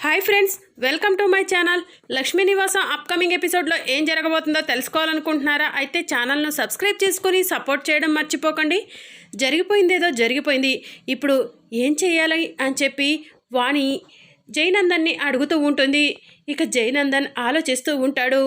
Hi friends welcome to my channel Lakshmi Nivasam upcoming ఎపిసోడ్లో ఏం జరగబోతుందో తెలుసుకోవాలనుకుంటున్నారా? అయితే ఛానల్ను సబ్స్క్రైబ్ చేసుకొని సపోర్ట్ చేయడం మర్చిపోకండి. జరిగిపోయిందేదో జరిగిపోయింది. ఇప్పుడు ఏం చేయాలి అని చెప్పి వాణి జైనందన్ని అడుగుతూ ఉంటుంది. ఇక జైనందన్ ఆలోచిస్తూ ఉంటాడు.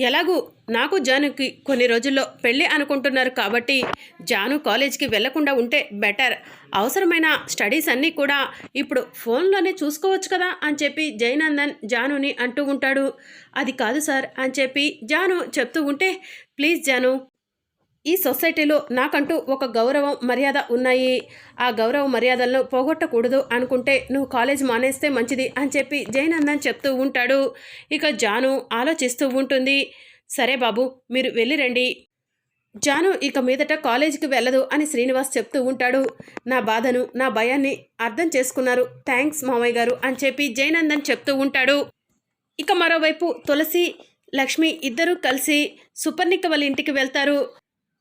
ఎలాగూ నాకు జానుకి కొన్ని రోజుల్లో పెళ్ళి అనుకుంటున్నారు కాబట్టి జాను కాలేజ్కి వెళ్ళకుండా ఉంటే బెటర్. అవసరమైన స్టడీస్ అన్నీ కూడా ఇప్పుడు ఫోన్లోనే చూసుకోవచ్చు కదా అని చెప్పి జయనందన్ జానుని అంటూ ఉంటాడు. అది కాదు సార్ అని చెప్పి జాను చెప్తూ ఉంటే ప్లీజ్ జాను ఈ సొసైటీలో నాకంటూ ఒక గౌరవం మర్యాద ఉన్నాయి. ఆ గౌరవ మర్యాదలను పోగొట్టకూడదు అనుకుంటే నువ్వు కాలేజ్ మానేస్తే మంచిది అని చెప్పి జయనందన్ చెప్తూ ఉంటాడు. ఇక జాను ఆలోచిస్తూ ఉంటుంది. సరే బాబు మీరు వెళ్ళి రండి. జాను ఇక మీదట కాలేజీకి వెళ్ళదు అని శ్రీనివాస్ చెప్తూ ఉంటాడు. నా బాధను నా భయాన్ని అర్థం చేసుకున్నారు థ్యాంక్స్ మామయ్య గారు అని చెప్పి జయనందన్ చెప్తూ ఉంటాడు. ఇక మరోవైపు తులసి లక్ష్మి ఇద్దరూ కలిసి సుపర్ణిక వాళ్ళ ఇంటికి వెళ్తారు.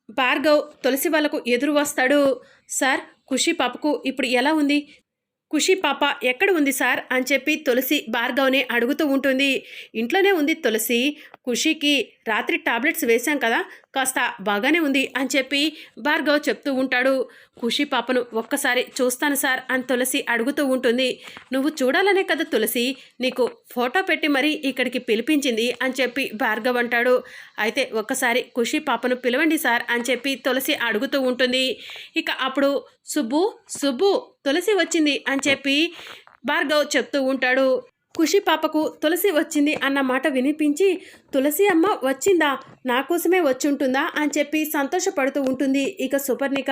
భార్గవ్ తులసి వాళ్ళకు ఎదురు వస్తాడు. సార్ ఖుషి పాపకు ఇప్పుడు ఎలా ఉంది? ఖుషి పాప ఎక్కడ ఉంది సార్? అని చెప్పి తులసి భార్గవ్ని అడుగుతూ ఉంటుంది. ఇంట్లోనే ఉంది తులసి. ఖుషికి రాత్రి టాబ్లెట్స్ వేశాం కదా కాస్త బాగానే ఉంది అని చెప్పి భార్గవ్ చెప్తూ ఉంటాడు. ఖుషి పాపను ఒక్కసారి చూస్తాను సార్ అని తులసి అడుగుతూ ఉంటుంది. నువ్వు చూడాలనే కదా తులసి నీకు ఫోటో పెట్టి మరీ ఇక్కడికి పిలిపించింది అని చెప్పి భార్గవ్ అంటాడు. అయితే ఒక్కసారి ఖుషి పాపను పిలవండి సార్ అని చెప్పి తులసి అడుగుతూ ఉంటుంది. ఇక అప్పుడు సుబ్బు సుబ్బు తులసి వచ్చింది అని చెప్పి భార్గవ్ చెప్తూ ఉంటాడు. ఖుషి పాపకు తులసి వచ్చింది అన్న మాట వినిపించి తులసి అమ్మ వచ్చిందా? నా కోసమే వచ్చుంటుందా? అని చెప్పి సంతోషపడుతూ ఉంటుంది ఇక సుపర్ణిక.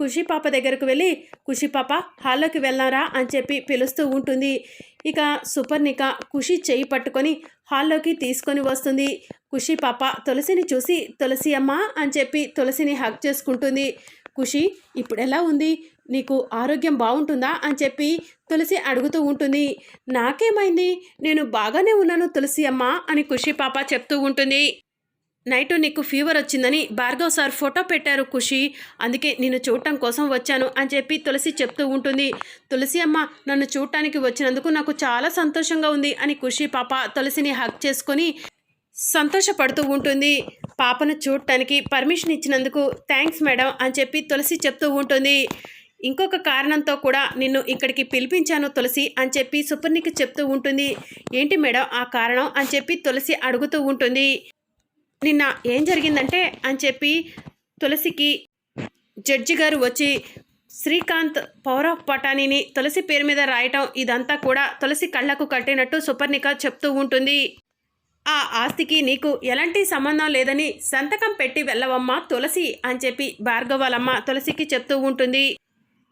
ఖుషి పాప దగ్గరకు వెళ్ళి ఖుషి పాప హాల్లోకి వెళ్ళారా? అని చెప్పి పిలుస్తూ ఉంటుంది. ఇక సుపర్ణిక ఖుషి చేయి పట్టుకొని హాల్లోకి తీసుకొని వస్తుంది. ఖుషి పాప తులసిని చూసి తులసి అమ్మ అని చెప్పి తులసిని హక్ చేసుకుంటుంది. ఖుషి ఇప్పుడు ఎలా ఉంది? నీకు ఆరోగ్యం బాగుంటుందా? అని చెప్పి తులసి అడుగుతూ ఉంటుంది. నాకేమైంది? నేను బాగానే ఉన్నాను తులసి అమ్మ అని ఖుషి పాప చెప్తూ ఉంటుంది. నైట్ నీకు ఫీవర్ వచ్చిందని భార్గవ్ సార్ ఫోటో పెట్టారు ఖుషి. అందుకే నేను చూడటం కోసం వచ్చాను అని చెప్పి తులసి చెప్తూ ఉంటుంది. తులసి అమ్మ నన్ను చూడటానికి వచ్చినందుకు నాకు చాలా సంతోషంగా ఉంది అని ఖుషి పాప తులసిని హక్ చేసుకొని సంతోషపడుతూ ఉంటుంది. పాపను చూడటానికి పర్మిషన్ ఇచ్చినందుకు థ్యాంక్స్ మేడం అని చెప్పి తులసి చెప్తూ ఉంటుంది. ఇంకొక కారణంతో కూడా నిన్ను ఇక్కడికి పిలిపించాను తులసి అని చెప్పి సుపర్ణికి చెప్తూ ఉంటుంది. ఏంటి మేడం ఆ కారణం అని చెప్పి తులసి అడుగుతూ ఉంటుంది. నిన్న ఏం జరిగిందంటే అని చెప్పి తులసికి జడ్జి గారు వచ్చి శ్రీకాంత్ పవర్ ఆఫ్ పటానీని తులసి పేరు మీద రాయటం ఇదంతా కూడా తులసి కళ్ళకు కట్టినట్టు సుపర్ణిక చెప్తూ ఉంటుంది. ఆ ఆస్తికి నీకు ఎలాంటి సంబంధం లేదని సంతకం పెట్టి వెళ్ళవమ్మా తులసి అని చెప్పి భార్గవాలమ్మ తులసికి చెప్తూ ఉంటుంది.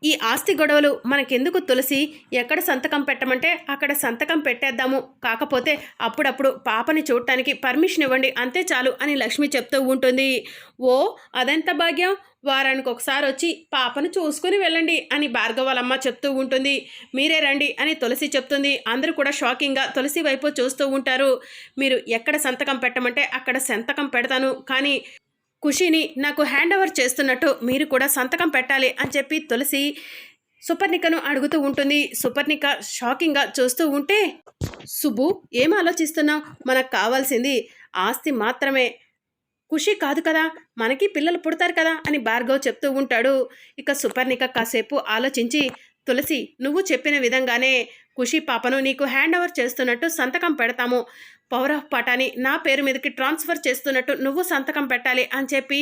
ఈ ఆస్తి గొడవలు మనకెందుకు తులసి? ఎక్కడ సంతకం పెట్టమంటే అక్కడ సంతకం పెట్టేద్దాము. కాకపోతే అప్పుడప్పుడు పాపని చూడటానికి పర్మిషన్ ఇవ్వండి అంతే చాలు అని లక్ష్మి చెప్తూ ఉంటుంది. ఓ అదెంత భాగ్యం? వారానికి ఒకసారి వచ్చి పాపను చూసుకుని వెళ్ళండి అని భార్గవాలమ్మ చెప్తూ ఉంటుంది. మీరే రండి అని తులసి చెప్తుంది. అందరూ కూడా షాకింగ్గా తులసి వైపు చూస్తూ ఉంటారు. మీరు ఎక్కడ సంతకం పెట్టమంటే అక్కడ సంతకం పెడతాను. కానీ ఖుషిని నాకు హ్యాండ్ ఓవర్ చేస్తున్నట్టు మీరు కూడా సంతకం పెట్టాలి అని చెప్పి తులసి సుపర్ణికను అడుగుతూ ఉంటుంది. సుపర్ణిక షాకింగ్గా చూస్తూ ఉంటే సుబ్బు ఏం ఆలోచిస్తున్నావు? మనకు కావాల్సింది ఆస్తి మాత్రమే. ఖుషి కాదు కదా మనకి పిల్లలు పుడతారు కదా అని భార్గవ్ చెప్తూ ఉంటాడు. ఇక సుపర్ణిక కాసేపు ఆలోచించి తులసి నువ్వు చెప్పిన విధంగానే ఖుషి పాపను నీకు హ్యాండ్ ఓవర్ చేస్తున్నట్టు సంతకం పెడతాము. పవర్ ఆఫ్ పటాని నా పేరు మీదకి ట్రాన్స్ఫర్ చేస్తున్నట్టు నువ్వు సంతకం పెట్టాలి అని చెప్పి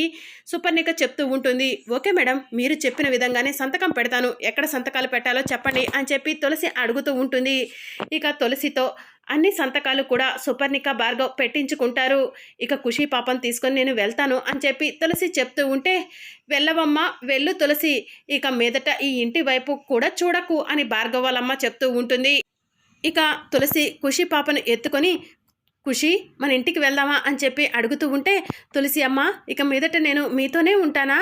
సుపర్ణిక చెప్తూ ఉంటుంది. ఓకే మేడం మీరు చెప్పిన విధంగానే సంతకం పెడతాను. ఎక్కడ సంతకాలు పెట్టాలో చెప్పండి అని చెప్పి తులసి అడుగుతూ ఉంటుంది. ఇక తులసితో అన్ని సంతకాలు కూడా సుపర్ణిక భార్గవ్ పెట్టించుకుంటారు. ఇక ఖుషి పాపం తీసుకొని నేను వెళ్తాను అని చెప్పి తులసి చెప్తూ ఉంటే వెళ్ళవమ్మ వెళ్ళు తులసి. ఇక మీదట ఈ ఇంటి వైపు కూడా చూడకు అని భార్గవాలమ్మ చెప్తూ ఉంటుంది. ఇక తులసి ఖుషి పాపను ఎత్తుకొని ఖుషి మన ఇంటికి వెళ్దామా అని చెప్పి అడుగుతూ ఉంటే తులసి అమ్మ ఇక మీదట నేను మీతోనే ఉంటానా?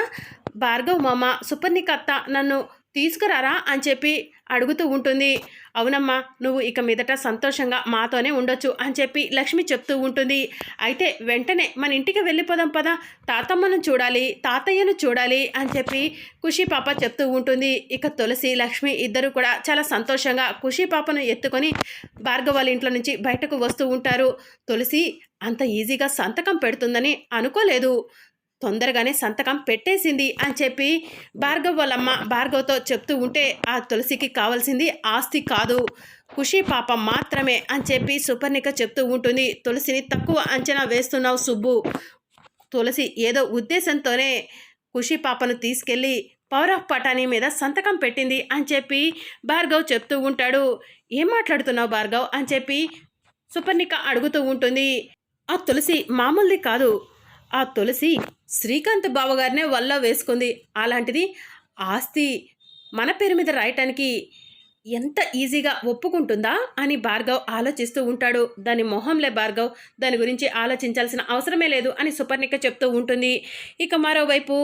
భార్గవ్ మామ సుపర్ణికత్త నన్ను తీసుకురారా అని చెప్పి అడుగుతూ ఉంటుంది. అవునమ్మా నువ్వు ఇక మీదట సంతోషంగా మాతోనే ఉండొచ్చు అని చెప్పి లక్ష్మి చెప్తూ ఉంటుంది. అయితే వెంటనే మన ఇంటికి వెళ్ళిపోదాం పదా. తాతమ్మను చూడాలి తాతయ్యను చూడాలి అని చెప్పి ఖుషి పాప చెప్తూ ఉంటుంది. ఇక తులసి లక్ష్మి ఇద్దరు కూడా చాలా సంతోషంగా ఖుషి పాపను ఎత్తుకొని భార్గవాల ఇంట్లో నుంచి బయటకు వస్తూ ఉంటారు. తులసి అంత ఈజీగా సంతకం పెడుతుందని అనుకోలేదు. తొందరగానే సంతకం పెట్టేసింది అని చెప్పి భార్గవ్ వాళ్ళమ్మ భార్గవ్తో చెప్తూ ఉంటే ఆ తులసికి కావాల్సింది ఆస్తి కాదు ఖుషి పాపం మాత్రమే అని చెప్పి సుపర్ణిక చెప్తూ ఉంటుంది. తులసిని తక్కువ అంచనా వేస్తున్నావు సుబ్బు. తులసి ఏదో ఉద్దేశంతోనే ఖుషి పాపను తీసుకెళ్ళి పవర్ ఆఫ్ పటానీ మీద సంతకం పెట్టింది అని చెప్పి భార్గవ్ చెప్తూ ఉంటాడు. ఏం మాట్లాడుతున్నావు భార్గవ్ అని చెప్పి సుపర్ణిక అడుగుతూ ఉంటుంది. ఆ తులసి మామూలుది కాదు. ఆ తులసి శ్రీకాంత్ బావగారినే వల్ల వేసుకుంది. అలాంటిది ఆస్తి మన పేరు మీద రాయటానికి ఎంత ఈజీగా ఒప్పుకుంటుందా అని భార్గవ్ ఆలోచిస్తూ ఉంటాడు. దాని మొహంలే భార్గవ్ దాని గురించి ఆలోచించాల్సిన అవసరమే లేదు అని సుపర్ణిక చెప్తూ ఉంటుంది. ఇక మరోవైపు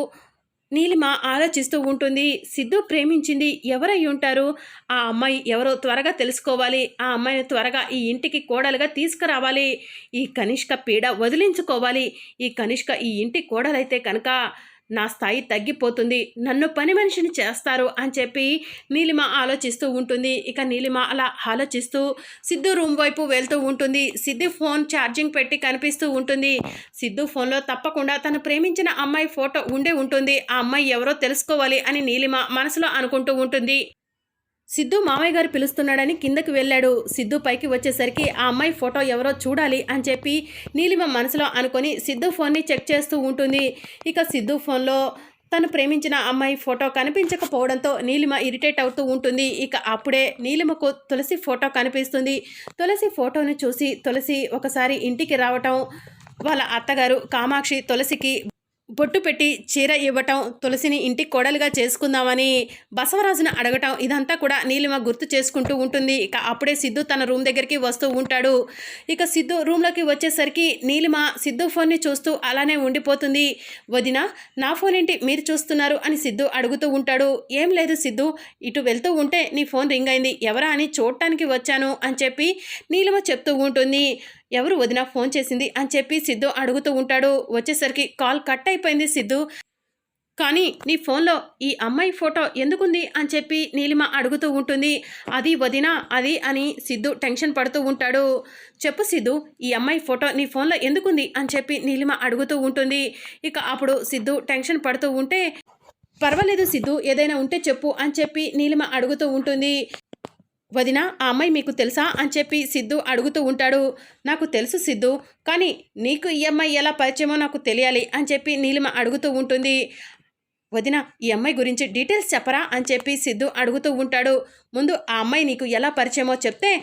నీలిమ ఆలోచిస్తూ ఉంటుంది. సిద్ధు ప్రేమించింది ఎవరై ఉంటారు? ఆ అమ్మాయి ఎవరో త్వరగా తెలుసుకోవాలి. ఆ అమ్మాయిని త్వరగా ఈ ఇంటికి కోడలుగా తీసుకురావాలి. ఈ కనిష్క పీడ వదిలించుకోవాలి. ఈ కనిష్క ఈ ఇంటి కోడలైతే కనుక నా స్థాయి తగ్గిపోతుంది నన్ను పని మనిషిని చేస్తారు అని చెప్పి నీలిమ ఆలోచిస్తూ ఉంటుంది. ఇక నీలిమ అలా ఆలోచిస్తూ సిద్ధు రూమ్ వైపు వెళ్తూ ఉంటుంది. సిద్ధు ఫోన్ ఛార్జింగ్ పెట్టి కనిపిస్తూ ఉంటుంది. సిద్ధు ఫోన్లో తప్పకుండా తను ప్రేమించిన అమ్మాయి ఫోటో ఉండే ఉంటుంది. ఆ అమ్మాయి ఎవరో తెలుసుకోవాలి అని నీలిమ మనసులో అనుకుంటూ ఉంటుంది. సిద్ధు మామయ్య గారు పిలుస్తున్నాడని కిందకి వెళ్ళాడు. సిద్ధు పైకి వచ్చేసరికి ఆ అమ్మాయి ఫోటో ఎవరో చూడాలి అని చెప్పి నీలిమ మనసులో అనుకొని సిద్ధు ఫోన్ని చెక్ చేస్తూ ఉంటుంది. ఇక సిద్ధు ఫోన్లో తను ప్రేమించిన అమ్మాయి ఫోటో కనిపించకపోవడంతో నీలిమ ఇరిటేట్ అవుతూ ఉంటుంది. ఇక అప్పుడే నీలిమకు తులసి ఫోటో కనిపిస్తుంది. తులసి ఫోటోని చూసి తులసి ఒకసారి ఇంటికి రావటం వాళ్ళ అత్తగారు కామాక్షి తులసికి బొట్టు పెట్టి చీర ఇవ్వటం తులసిని ఇంటి కోడలుగా చేసుకుందామని బసవరాజును అడగటం ఇదంతా కూడా నీలిమ గుర్తు చేసుకుంటూ ఉంటుంది. ఇక అప్పుడే సిద్ధు తన రూమ్ దగ్గరికి వస్తూ ఉంటాడు. ఇక సిద్ధు రూమ్లోకి వచ్చేసరికి నీలిమ సిద్ధు ఫోన్ని చూస్తూ అలానే ఉండిపోతుంది. వదిన నా ఫోన్ ఏంటి మీరు చూస్తున్నారు అని సిద్ధు అడుగుతూ ఉంటాడు. ఏం లేదు సిద్ధు ఇటు వెళ్తూ ఉంటే నీ ఫోన్ రింగ్ అయింది. ఎవరా అని చూడటానికి వచ్చాను అని చెప్పి నీలిమ చెప్తూ ఉంటుంది. ఎవరు వదిన ఫోన్ చేసింది అని చెప్పి సిద్ధు అడుగుతూ ఉంటాడు. వచ్చేసరికి కాల్ కట్ అయిపోయింది సిద్ధు. కానీ నీ ఫోన్లో ఈ అమ్మాయి ఫోటో ఎందుకుంది అని చెప్పి నీలిమ అడుగుతూ ఉంటుంది. అది వదిన అది అని సిద్ధు టెన్షన్ పడుతూ ఉంటాడు. చెప్పు సిద్ధు ఈ అమ్మాయి ఫోటో నీ ఫోన్లో ఎందుకుంది అని చెప్పి నీలిమ అడుగుతూ ఉంటుంది. ఇక అప్పుడు సిద్ధు టెన్షన్ పడుతూ ఉంటే పర్వాలేదు సిద్ధు ఏదైనా ఉంటే చెప్పు అని చెప్పి నీలిమ అడుగుతూ ఉంటుంది. వదిన ఆ అమ్మాయి మీకు తెలుసా? అని చెప్పి సిద్ధు అడుగుతూ ఉంటాడు. నాకు తెలుసు సిద్ధు కానీ నీకు ఈ అమ్మాయి ఎలా పరిచయమో నాకు తెలియాలి అని చెప్పి నీలిమ అడుగుతూ ఉంటుంది. వదిన ఈ అమ్మాయి గురించి డీటెయిల్స్ చెప్పరా? అని చెప్పి సిద్ధు అడుగుతూ ఉంటాడు. ముందు ఆ అమ్మాయి నీకు ఎలా పరిచయమో చెప్తే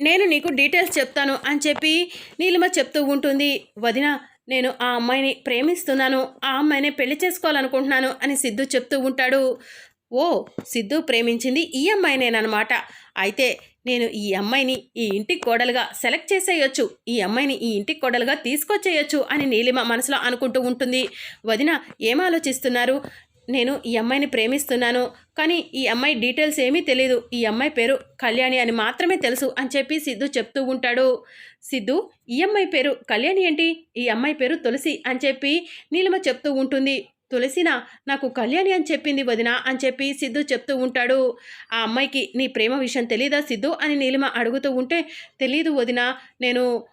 నేను నీకు డీటెయిల్స్ చెప్తాను అని చెప్పి నీలిమ చెప్తూ ఉంటుంది. వదిన నేను ఆ అమ్మాయిని ప్రేమిస్తున్నాను. ఆ అమ్మాయిని పెళ్ళి చేసుకోవాలనుకుంటున్నాను అని సిద్ధు చెప్తూ ఉంటాడు. ఓ సిద్ధు ప్రేమించింది ఈ అమ్మాయినేనమాట అయితే నేను ఈ అమ్మాయిని ఈ ఇంటికి కోడలుగా సెలెక్ట్ చేసేయొచ్చు. ఈ అమ్మాయిని ఈ ఇంటికి కోడలుగా తీసుకొచ్చేయొచ్చు అని నీలిమ మనసులో అనుకుంటూ ఉంటుంది. వదిన ఏం ఆలోచిస్తున్నారు? నేను ఈ అమ్మాయిని ప్రేమిస్తున్నాను కానీ ఈ అమ్మాయి డీటెయిల్స్ ఏమీ తెలియదు ఈ అమ్మాయి పేరు కళ్యాణి అని మాత్రమే తెలుసు అని చెప్పి సిద్ధు చెప్తూ ఉంటాడు. సిద్ధు ఈ అమ్మాయి పేరు కళ్యాణి ఏంటి? ఈ అమ్మాయి పేరు తులసి అని చెప్పి నీలిమ చెప్తూ ఉంటుంది. తులసినా నాకు కళ్యాణి అని చెప్పింది వదిన అని చెప్పి సిద్ధు చెప్తూ ఉంటాడు. ఆ అమ్మాయికి నీ ప్రేమ విషయం తెలీదా సిద్ధు? అని నీలిమ అడుగుతూ ఉంటే తెలీదు వదిన నేను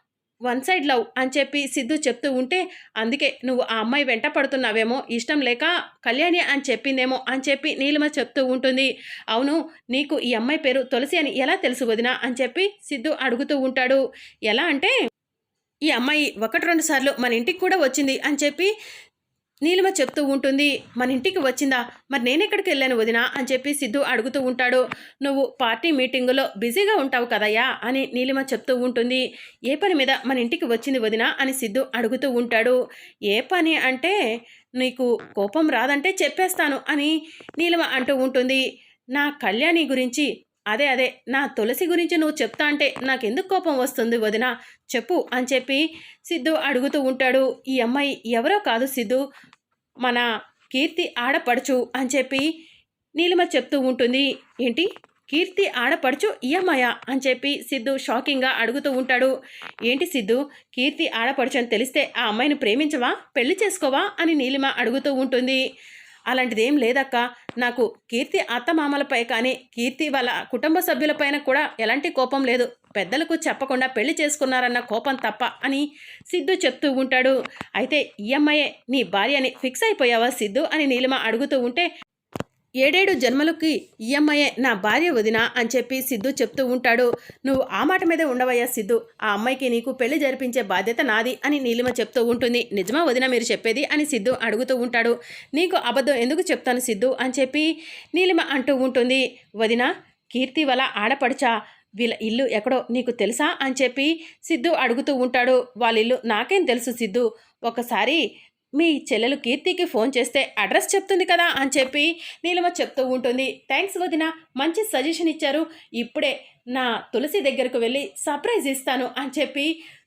వన్ సైడ్ లవ్ అని చెప్పి సిద్ధు చెప్తూ ఉంటే అందుకే నువ్వు ఆ అమ్మాయి వెంట పడుతున్నావేమో ఇష్టం లేక కళ్యాణి అని చెప్పిందేమో అని చెప్పి నీలిమ చెప్తూ ఉంటుంది. అవును నీకు ఈ అమ్మాయి పేరు తులసి అని ఎలా తెలుసు వదిన? అని చెప్పి సిద్ధు అడుగుతూ ఉంటాడు. ఎలా అంటే ఈ అమ్మాయి ఒకటి రెండు సార్లు మన ఇంటికి కూడా వచ్చింది అని చెప్పి నీలిమ చెప్తూ ఉంటుంది మన ఇంటికి వచ్చిందా? మరి నేనెక్కడికి వెళ్ళాను వదినా? అని చెప్పి సిద్ధు అడుగుతూ ఉంటాడు. నువ్వు పార్టీ మీటింగులో బిజీగా ఉంటావు కదయ్యా? అని నీలిమ చెప్తూ ఉంటుంది. ఏ పని మీద మన ఇంటికి వచ్చింది వదినా? అని సిద్ధు అడుగుతూ ఉంటాడు. ఏ పని అంటే నీకు కోపం రాదంటే చెప్పేస్తాను అని నీలిమ అంటూ ఉంటుంది. నా కళ్యాణి గురించి అదే అదే. నా తులసి గురించి నువ్వు చెప్తా అంటే నాకెందుకు కోపం వస్తుంది వదినా? చెప్పు అని చెప్పి సిద్ధు అడుగుతూ ఉంటాడు. ఈ అమ్మాయి ఎవరో కాదు సిద్ధు. మన కీర్తి ఆడపడుచు అని చెప్పి నీలిమ చెప్తూ ఉంటుంది. ఏంటి? కీర్తి ఆడపడుచు ఈ అమ్మాయ? అని చెప్పి సిద్ధు షాకింగ్గా అడుగుతూ ఉంటాడు. ఏంటి సిద్ధు? కీర్తి ఆడపడుచు అని తెలిస్తే ఆ అమ్మాయిని ప్రేమించవా? పెళ్ళి చేసుకోవా? అని నీలిమ అడుగుతూ ఉంటుంది. అలాంటిదేం లేదక్క. నాకు కీర్తి అత్తమామలపై కానీ కీర్తి వాళ్ళ కుటుంబ సభ్యులపైన కూడా ఎలాంటి కోపం లేదు. పెద్దలకు చెప్పకుండా పెళ్ళి చేసుకున్నారన్న కోపం తప్ప అని సిద్ధు చెప్తూ ఉంటాడు. అయితే ఈ అమ్మాయే నీ భార్య అని ఫిక్స్ అయిపోయావా సిద్ధు? అని నీలిమ అడుగుతూ ఉంటే ఏడేడు జన్మలకి ఈఎంఐ నా భార్య వదిన అని చెప్పి సిద్ధు చెప్తూ ఉంటాడు. నువ్వు ఆ మాట మీదే ఉండవయ్యా సిద్ధు. ఆ అమ్మాయికి నీకు పెళ్ళి జరిపించే బాధ్యత నాది అని నీలిమ చెప్తూ ఉంటుంది. నిజమా వదిన మీరు చెప్పేది అని సిద్ధు అడుగుతూ ఉంటాడు. నీకు అబద్ధం ఎందుకు చెప్తాను సిద్ధు అని చెప్పి నీలిమ అంటూ ఉంటుంది. వదిన కీర్తి వల్ల ఆడపడుచా? వీళ్ళ ఇల్లు ఎక్కడో నీకు తెలుసా? అని చెప్పి సిద్ధు అడుగుతూ ఉంటాడు. వాళ్ళ ఇల్లు నాకేం తెలుసు సిద్ధు. ఒకసారి మీ చెల్లెలు కీర్తికి ఫోన్ చేస్తే అడ్రస్ చెప్తుంది కదా అని చెప్పి నీలమ చెప్తూ ఉంటుంది. థ్యాంక్స్ వదిన మంచి సజెషన్ ఇచ్చారు. ఇప్పుడే నా తులసి దగ్గరకు వెళ్ళి సర్ప్రైజ్ ఇస్తాను అని చెప్పి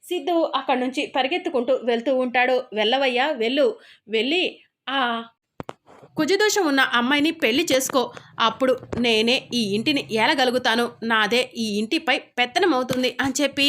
సిద్ధు అక్కడి నుంచి పరిగెత్తుకుంటూ వెళ్తూ ఉంటాడు. వెళ్ళవయ్యా వెళ్ళు. వెళ్ళి ఆ కుజదోషం ఉన్న అమ్మాయిని పెళ్ళి చేసుకో. అప్పుడు నేనే ఈ ఇంటిని ఏలగలుగుతాను. నాదే ఈ ఇంటిపై పెత్తనం అవుతుంది అని చెప్పి